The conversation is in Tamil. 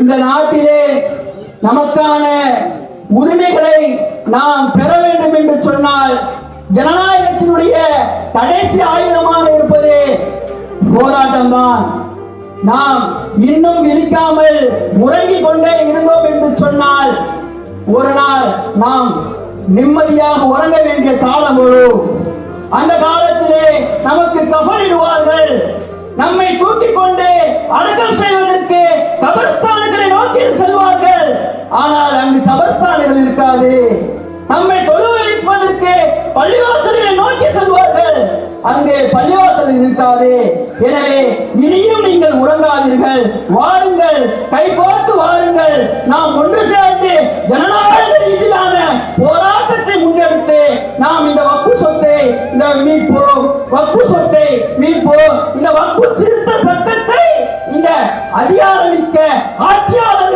இந்த நாட்டிலே நமக்கான உரிமைகளை நாம் பெற வேண்டும் என்று சொன்னால் ஜனநாயகத்தினுடைய கடைசி ஆயுதமாக இருப்பது போராட்டம்தான். நாம் இன்னும் விழிக்காமல் உறங்கிக் கொண்டே இருந்தோம் என்று சொன்னால் ஒரு நாள் நாம் நிம்மதியாக உறங்க வேண்டிய காலம் வரும். அந்த காலத்திலே நமக்கு கபலிடுவார்கள். நம்மை தூக்கிக் கொண்டு அடக்கம் அப்படின்னு சொல்வார்கள். ஆனால் அங்கு சபஸ்தானங்கள் இருக்காது. நம்மை தொழுவழிப்பதற்கு பள்ளிவாசல்களை நோக்கி செல்வார்கள். அங்கே பள்ளிவாசல் இருக்காது. எனவே இனியும் நீங்கள் உறங்காதீர்கள். வாருங்கள். கை கோர்த்து வாருங்கள். நாம் ஒன்று சேர்ந்து ஜனநாயக ரீதியிலான போராட்டத்தை முன்னெடுத்து நாம் இந்த வக்கு சொத்தை இந்த மீட்போம் வக்கு சொத்தை மீட்போம் இந்த வக்கு சிறு அதிகாரமிக்க ஆட்சியாளர்